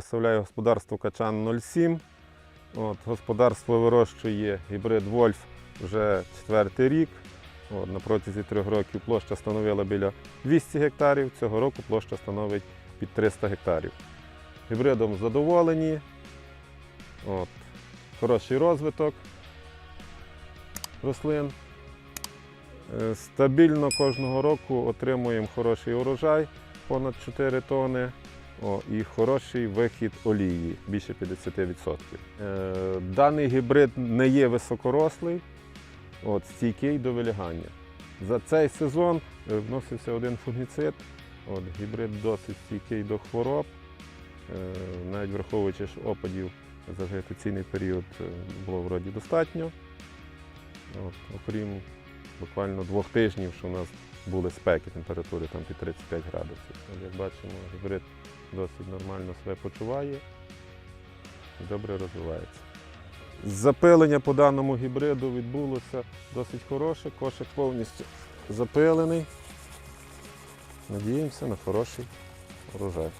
представляю господарство Качан 07. От, господарство вирощує гібрид Вольф вже четвертий рік. От, на протязі трьох років площа становила біля 200 гектарів. Цього року площа становить під 300 гектарів. Гібридом задоволені. От, хороший розвиток рослин. Е, Стабільно кожного року отримуємо хороший урожай понад 4 тони. О, і хороший вихід олії більше 50%. Е, даний гібрид не є високорослий, от, стійкий до вилягання. За цей сезон е, вносився один фунгіцид. От, гібрид досить стійкий до хвороб, е, навіть враховуючи, що опадів за вегетаційний період е, було вроді достатньо. От, окрім буквально двох тижнів, що у нас були спеки, температури там під 35 градусів. От, як бачимо, гібрид досить нормально себе почуває і добре розвивається. Запилення по даному гібриду відбулося досить хороше, кошик повністю запилений. Надіємося на хороший урожай.